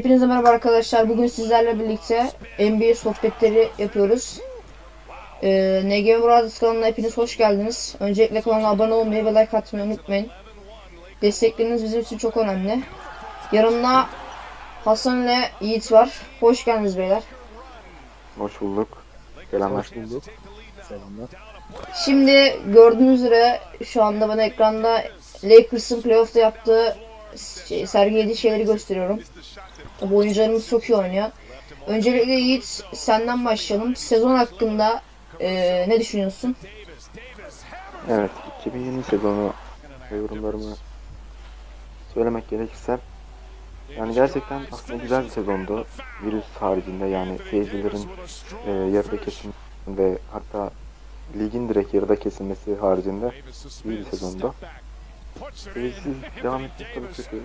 Hepinize merhaba arkadaşlar. Bugün sizlerle birlikte NBA sohbetleri yapıyoruz. Ee, NG Brothers kanalına hepiniz hoş geldiniz. Öncelikle kanala abone olmayı ve like atmayı unutmayın. Destekleriniz bizim için çok önemli. Yanımda Hasan ile Yiğit var. Hoş geldiniz beyler. Hoş bulduk. Selamlar. Hoş bulduk. Selamlar. Şimdi gördüğünüz üzere şu anda ben ekranda Lakers'ın playoff'ta yaptığı şey, sergilediği şeyleri gösteriyorum. Tabi oyuncularımız çok iyi oynuyor. Öncelikle Yiğit senden başlayalım. Sezon hakkında eee, ne düşünüyorsun? Evet, 2020 sezonu yorumlarımı söylemek gerekirse yani gerçekten aslında güzel bir sezondu. Virüs haricinde yani seyircilerin e, yarıda kesim ve hatta ligin direkt yarıda kesilmesi haricinde iyi bir sezondu. Seyircisiz devam etmek tabii kötü.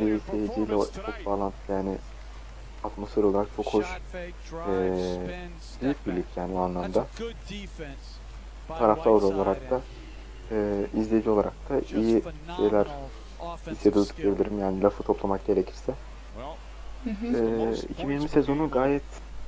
Bir seyirciyle çok bağlantılı yani atmosfer olarak çok hoş. Ee, büyük bir lig yani o anlamda. Taraftar olarak da e, izleyici olarak da iyi şeyler hissediyorduk diyebilirim yani lafı toplamak gerekirse. E, 2020 sezonu gayet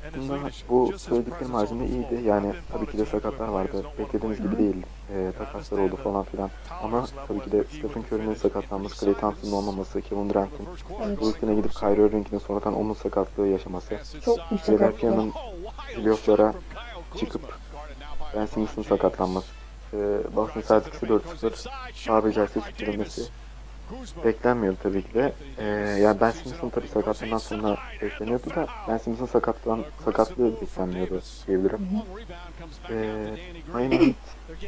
aslında bu söylediklerim haricinde iyiydi. Yani tabii ki de sakatlar vardı. Beklediğimiz gibi değil. E, takaslar oldu falan filan. Ama tabii ki de Stephen Curry'nin sakatlanması, Klay Thompson'ın olmaması, Kevin Durant'ın Evet. Brooklyn'e gidip Kyrie Irving'in sonradan onun sakatlığı yaşaması. Çok. Philadelphia'nın playoff'lara çıkıp Ben Simmons'ın sakatlanması. E, Boston Celtics'i 4-0 tabiri caizse sürüklemesi beklenmiyordu tabii ki de. E, yani Ben Simmons'ın tabii sakatlığından sonra bekleniyordu da Ben Simmons'ın sakatlan, sakatlığı beklenmiyordu diyebilirim. E, Miami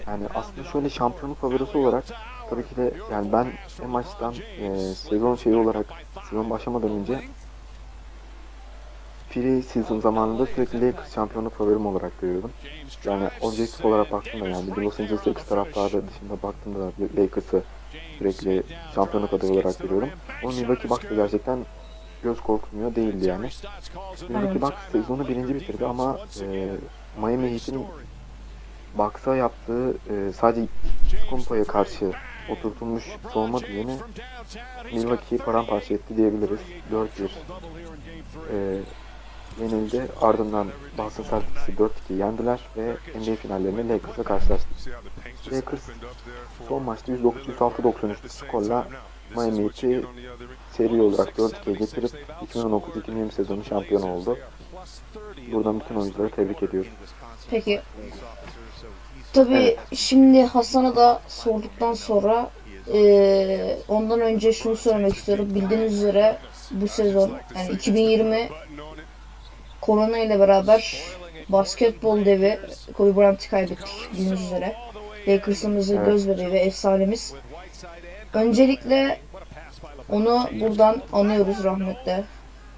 yani aslında şöyle şampiyonluk favorisi olarak tabii ki de yani ben en maçtan e, sezon şeyi olarak sezon başlamadan önce pre-season zamanında sürekli Lakers şampiyonluk favorim olarak görüyordum. Yani objektif olarak baktığımda yani Los Angeles Lakers taraftarı dışında baktığımda da Lakers'ı sürekli şampiyonluk adayı olarak görüyorum. O Milwaukee Bucks da gerçekten göz korkmuyor değildi yani. Milwaukee Bucks sezonu birinci bitirdi ama e, Miami Heat'in Bucks'a yaptığı e, sadece Kumpa'ya karşı oturtulmuş savunma düzeni Milwaukee'yi paramparça etti diyebiliriz. 4-1 e, yenildi. Ardından Boston Celtics'i 4-2 yendiler ve NBA finallerinde Lakers'la karşılaştı. Lakers son maçta 106-93 skorla Miami Heat'i seri olarak 4-2'ye getirip 2019-2020 sezonu şampiyonu oldu. Buradan bütün oyuncuları tebrik ediyoruz. Peki. Tabii şimdi Hasan'a da sorduktan sonra eee, ondan önce şunu söylemek istiyorum. Bildiğiniz üzere bu sezon yani 2020 korona ile beraber basketbol devi Kobe Bryant'ı kaybettik bildiğiniz üzere. Lakers'ımızın Evet. göz bebeği ve efsanemiz. Öncelikle onu buradan anıyoruz rahmetle.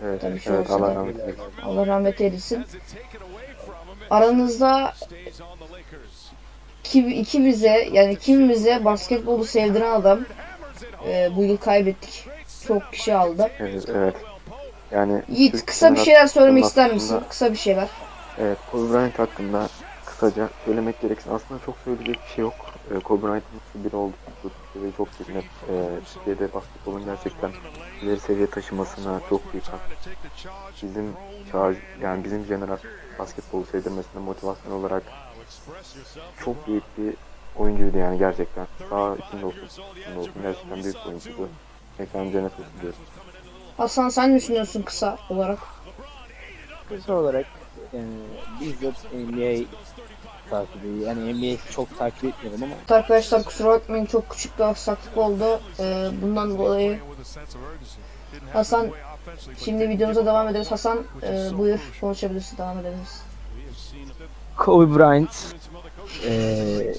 Evet, Tabii şu evet Allah rahmet eylesin. Allah rahmet eylesin. Aranızda kim, ikimize yani kimimize basketbolu sevdiren adam e, bu yıl kaybettik. Çok kişi aldı. Evet, evet. Yani Yiğit Türk kısa bir şeyler söylemek ister misin? Kısa bir şeyler. Evet, Kobe Bryant hakkında kısaca söylemek gerekirse aslında çok söyleyecek bir şey yok. Ee, Kobe Bryant'ın biri oldu. Ve çok sevinir. Ee, Türkiye'de basketbolun gerçekten ileri seviye taşımasına çok büyük katkı. Bizim çağ, yani bizim jenerasyon basketbolu sevdirmesine motivasyon olarak çok büyük bir oyuncuydu yani gerçekten. Sağ içinde olsun, içinde olsun gerçekten büyük bir oyuncuydu. Mekan cennet olsun diyorum. Hasan sen ne düşünüyorsun kısa olarak? Kısa olarak e, bizzat NBA takibi yani NBA çok takip etmiyorum ama Arkadaşlar kusura bakmayın çok küçük bir aksaklık oldu. E, bundan dolayı Hasan şimdi videomuza devam ediyoruz. Hasan e, buyur konuşabilirsin devam edebiliriz. Kobe Bryant e,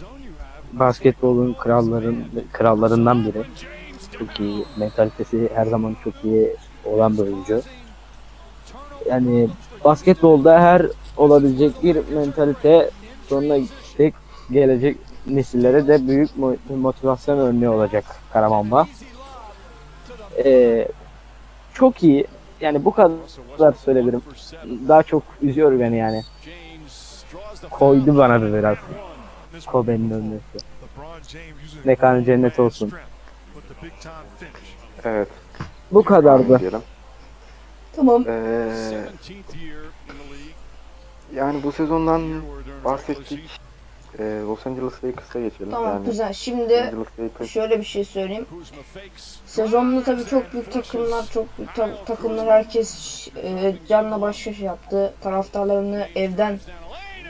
basketbolun kralların krallarından biri. Çok iyi. Mentalitesi her zaman çok iyi olan bir oyuncu. Yani basketbolda her olabilecek bir mentalite sonuna tek gelecek nesillere de büyük mo- motivasyon örneği olacak Karamamba. E, çok iyi. Yani bu kadar söyleyebilirim. Daha çok üzüyor beni yani. Koydu bana bir biraz. Kobe'nin ölmesi. Mekanı cennet olsun. Evet, Bu kadardı. diyelim. Tamam. Ee, yani bu sezondan bahsettik. Ee, Los Angeles Lakers'a geçelim. Tamam yani güzel. Şimdi Lakers şöyle bir şey söyleyeyim. Sezonda tabii çok büyük takımlar, çok büyük ta- takımlar herkes e, canla başla şey yaptı. Taraftarlarını evden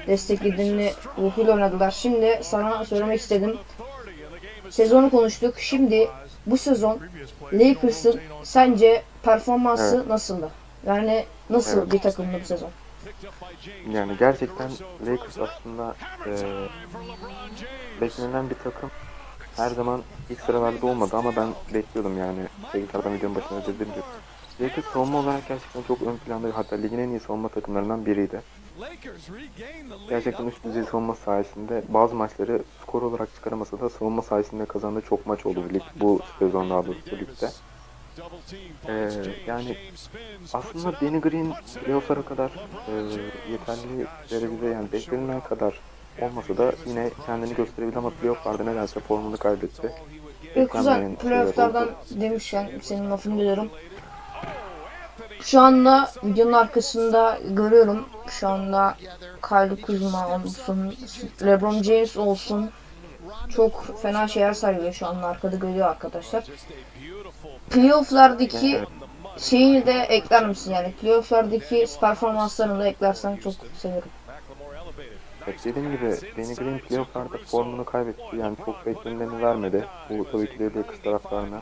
desteklediğini ruhuyla oynadılar. Şimdi sana söylemek istedim. Sezonu konuştuk. Şimdi bu sezon Lakers'ın sence performansı Evet. nasıldı? Yani nasıl Evet. bir takımdı bu sezon? yani gerçekten Lakers aslında e, beklenen bir takım. Her zaman ilk sıralarda olmadı ama ben bekliyordum yani. Tekrardan videonun başına dediğim gibi. Lakers savunma olarak gerçekten çok ön planda hatta ligin en iyi savunma takımlarından biriydi. Gerçekten üst düzey savunma sayesinde bazı maçları skor olarak çıkaramasa da savunma sayesinde kazandığı çok maç oldu bu lig, bu sezon daha doğrusu ligde. Ee, yani aslında Danny Green playoff'lara kadar e, yeterli derecede yani beklenilen kadar olmasa da yine kendini gösterebildi ama playoff'larda nedense formunu kaybetti. Yok güzel playofflardan demişken senin lafını biliyorum. Şu anda videonun arkasında görüyorum. Şu anda Kyle Kuzma olsun, LeBron James olsun. Çok fena şeyler sergiliyor şu anda arkada görüyor arkadaşlar. Playoff'lardaki şeyini de ekler misin yani? Playoff'lardaki performanslarını da eklersen çok sevinirim. Dediğim gibi Danny Green playoff'larda formunu kaybetti. Yani çok beklenileni vermedi. Bu tabii ki de Lakers taraftarına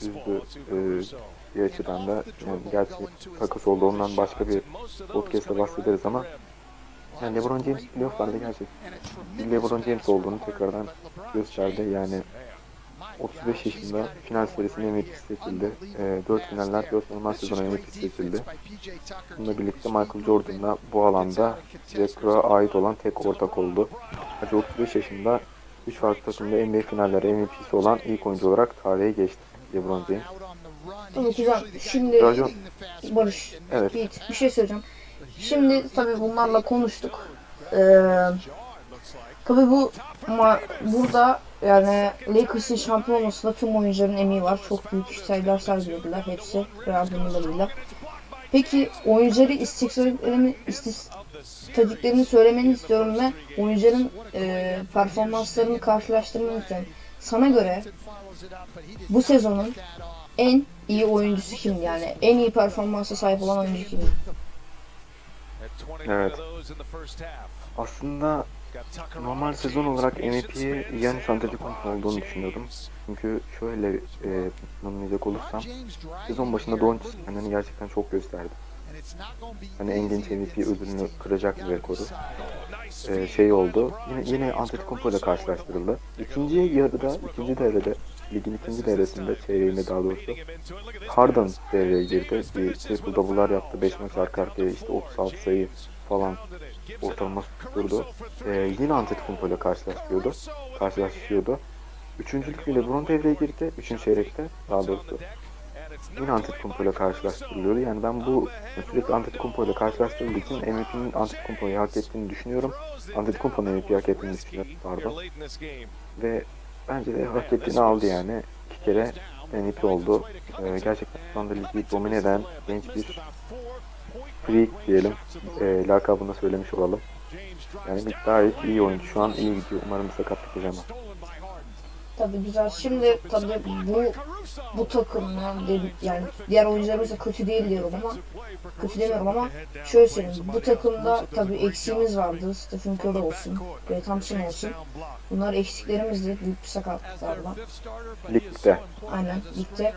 üzdü. Ee, bir açıdan da gerçi takas oldu ondan başka bir podcast'ta bahsederiz ama yani LeBron James playoff'larda gerçekten LeBron James olduğunu tekrardan gösterdi. Yani 35 yaşında final serisinde MVP seçildi. E, 4 finaller, 4 normal sezon MVP seçildi. Bununla birlikte Michael Jordan'la bu alanda rektör'a ait olan tek ortak oldu. Ayrıca 35 yaşında 3 farklı takımda NBA finalleri MVP'si olan ilk oyuncu olarak tarihe geçti LeBron James. Tamam güzel. Şimdi Rajon, Barış, Evet. Yiğit, bir şey söyleyeceğim. Şimdi tabii bunlarla konuştuk. Ee, tabii bu ma- burada yani Lakers'ın şampiyon olmasında tüm oyuncuların emeği var. Çok büyük sayılar sergilediler. Hepsi yardımlarıyla. Peki oyuncuları istikrar istediklerini söylemeni istiyorum ve oyuncuların e, performanslarını karşılaştırmanı istiyorum. Sana göre bu sezonun en iyi oyuncusu kimdi yani? En iyi performansa sahip olan oyuncu kimdi? Evet. Aslında normal sezon olarak MVP'ye Giannis Antetokounmpo olduğunu düşünüyordum. Çünkü şöyle e, tanımlayacak olursam sezon başında Doncic kendini gerçekten çok gösterdi. Hani en genç MVP ödülünü kıracak bir rekoru. Ee, şey oldu. Yine yine Antetokounmpo ile karşılaştırıldı. İkinci yarıda, ikinci devrede, ligin ikinci devresinde, çeyreğinde daha doğrusu Harden devreye girdi. Bir triple double'lar yaptı. 5 maç arka arkaya işte 36 sayı falan ortalaması tutturdu. Ee, yine Antetokounmpo ile karşılaşıyordu. Karşılaşıyordu. Üçüncülük LeBron devreye girdi. Üçüncü çeyrekte daha doğrusu. Yine Antetokounmpo ile karşılaştırılıyordu. Yani ben bu sürekli Antetokounmpo ile karşılaştırıldığı için MVP'nin Antetokounmpo'yu hak ettiğini düşünüyorum. Antetokounmpo'nun MVP hak ettiğini düşünüyorum. Pardon. Ve bence de hak ettiğini aldı yani. İki kere MVP oldu. Ee, gerçekten şu anda ligi domine eden genç bir freak diyelim. Ee, lakabını söylemiş olalım. Yani gayet iyi oyuncu. Şu an iyi gidiyor. Umarım sakatlık yaşamaz. Tabii güzel. Şimdi tabii bu bu takım yani, yani diğer oyuncularımız da kötü değil diyorum ama kötü demiyorum ama şöyle söyleyeyim. Bu takımda tabii eksiğimiz vardı. Stephen Curry olsun, Klay Thompson olsun. Bunlar eksiklerimizdi. Büyük bir sakatlıklarla. Ligde. Aynen ligde.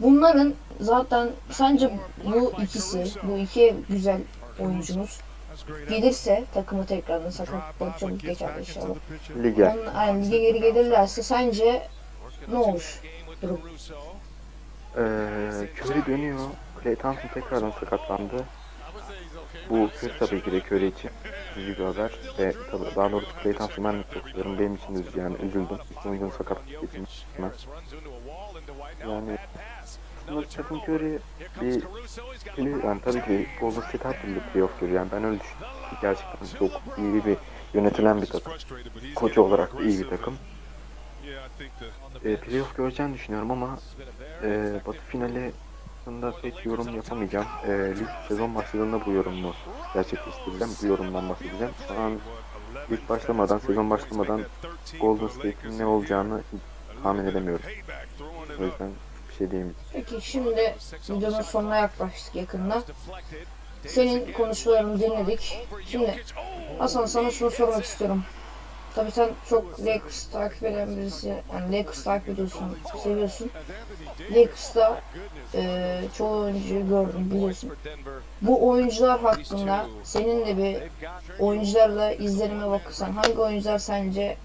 Bunların zaten sence bu ikisi, bu iki güzel oyuncumuz gelirse takımı tekrardan sakatlıkları çabuk geçer inşallah. Lige. On, yani lige geri gelirlerse sence ne olur durum? Ee, Curry dönüyor. Klay Thompson tekrardan sakatlandı. Bu kötü tabii ki de Curry için üzücü bir haber. Ve tabii daha doğrusu Klay Thompson ben de çok seviyorum. Benim için üzücü yani üzüldüm. Oyuncunun sakatlık geçirmesine. Yani aslında Stephen Curry bir bir- yani tabii ki Golden State her türlü playoff görüyor. Yani ben öyle düşünüyorum. Gerçekten çok iyi bir yönetilen bir takım. Koç olarak da iyi bir takım. E, playoff göreceğini düşünüyorum ama e, Batı finali hakkında pek yorum yapamayacağım. Ee, lig sezon başladığında bu yorumu gerçekleştireceğim. Bu yorumdan bahsedeceğim. Şu an lig başlamadan, sezon başlamadan Golden State'in ne olacağını tahmin edemiyorum. O yüzden diyemeyeceğim. Peki şimdi videonun sonuna yaklaştık yakında. Senin konuşmalarını dinledik. Şimdi Hasan sana şunu sormak istiyorum. Tabii sen çok Lakers takip eden birisi, yani Lakers takip ediyorsun, seviyorsun. Lakers'ta e, çoğu oyuncuyu gördüm biliyorsun. Bu oyuncular hakkında senin de bir oyuncularla izlenime bakırsan hangi oyuncular sence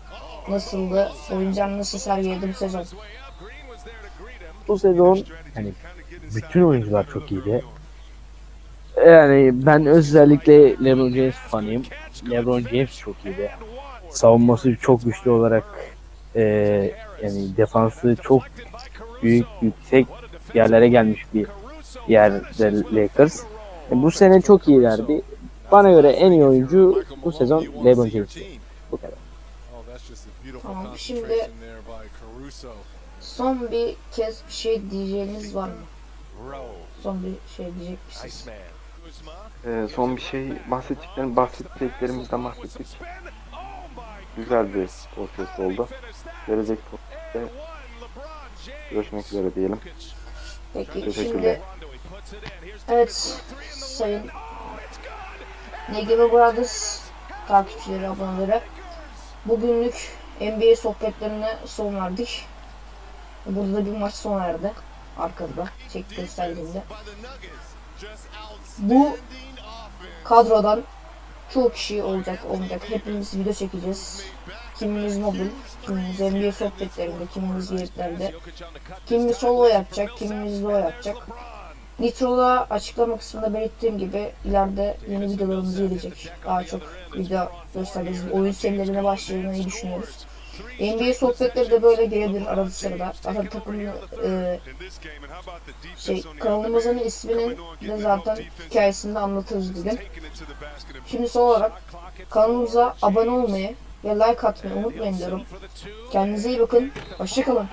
nasıldı? Oyuncular nasıl sergiledi bu sezon? Bu sezon hani bütün oyuncular çok iyiydi. Yani ben özellikle LeBron James fanıyım. LeBron James çok iyiydi. Savunması çok güçlü olarak e, yani defansı çok büyük yüksek yerlere gelmiş bir yerde Lakers. E, bu sene çok iyilerdi. Bana göre en iyi oyuncu bu sezon LeBron James'ti. Bu kadar. Tamam, şimdi- Son bir kez bir şey diyeceğiniz var mı? Son bir şey diyecek misiniz? Ee, son bir şey bahsedeceklerim, bahsedeceklerimizden bahsettik. Güzel bir podcast oldu. Gelecek podcast'te görüşmek üzere diyelim. Peki şimdi evet sayın Negime Brothers takipçileri, aboneleri bugünlük NBA sohbetlerine son verdik. Burada da bir maç sona erdi. Arkada çek gösterdiğimde. Bu kadrodan çok kişi olacak olacak. Hepimiz video çekeceğiz. Kimimiz mobil, kimimiz NBA sohbetlerinde, kimimiz yeritlerde. Kimimiz solo yapacak, kimimiz duo yapacak. Nitro'da açıklama kısmında belirttiğim gibi ileride yeni videolarımız gelecek. Daha çok video göstereceğiz. Oyun serilerine başlamayı düşünüyoruz. NBA sohbetleri de böyle gelebilir arada sırada. Zaten takımın e, şey kanalımızın isminin de zaten hikayesinde anlatırız bugün. Şimdi son olarak kanalımıza abone olmayı ve like atmayı unutmayın diyorum. Kendinize iyi bakın. Hoşçakalın.